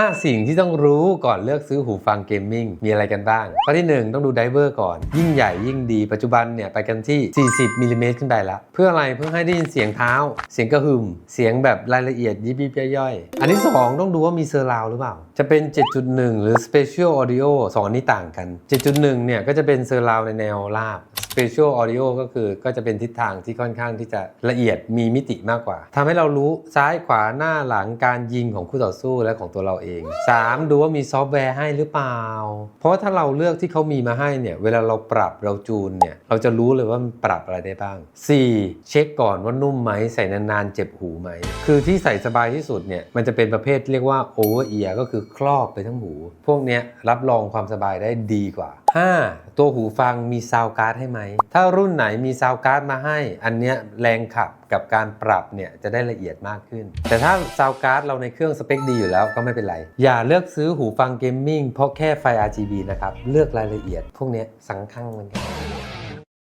5 สิ่งที่ต้องรู้ก่อนเลือกซื้อหูฟังเกมมิ่งมีอะไรกันบ้าง ข้อที่ 1 ต้องดูไดเวอร์ก่อน ยิ่งใหญ่ยิ่งดีปัจจุบันเนี่ยไปกันที่ 40มิลลิเมตรขึ้นไปละเพื่ออะไรเพื่อให้ได้ยินเสียงเท้า เสียงกระหึ่มเสียงแบบรายละเอียดยิบยิบย่อยๆอันที่ 2 ต้องดูว่ามีเซอร์ราวหรือเปล่า จะเป็น 7.1 หรือ Special Audio สองอันนี้ต่างกัน 7.1 เนี่ยก็จะเป็นเซอร์ราวในแนวราบ Spatial Audio ก็คือก็จะเป็นทิศทางที่ค่อนข้างที่จะละเอียดมีมิติมากกว่าทำให้เรารู้ซ้ายขวาหน้าหลังการยิงของคู่ต่อสู้และของตัวเราเอง 3. ดูว่ามีซอฟต์แวร์ให้หรือเปล่า เพราะว่าถ้าเราเลือกที่เขามีมาให้เนี่ยเวลาเราปรับเราจูนเนี่ยเราจะรู้เลยว่ามันปรับอะไรได้บ้าง 4. เช็คก่อนว่านุ่มไหมใส่นานๆเจ็บหูไหม คือที่ใส่สบายที่สุดเนี่ยมันจะเป็นประเภทเรียกว่า over ear ก็คือครอบไปทั้งหู พวกเนี้ยรับรองความสบายได้ดีกว่า 5. ตัวหูฟังมีซาวการ์ดให้ไหมถ้ารุ่นไหนมีซาวการ์ดมาให้ อันเนี้ยแรงขับกับการปรับเนี่ยจะได้ละเอียดมากขึ้น แต่ถ้าซาวการ์ดเราในเครื่องสเปคดีอยู่แล้วก็ไม่เป็นไร อย่าเลือกซื้อหูฟังเกมมิ่งเพราะแค่ไฟ RGB นะครับ เลือกรายละเอียด พวกเนี้ยสังคังเหมือนกัน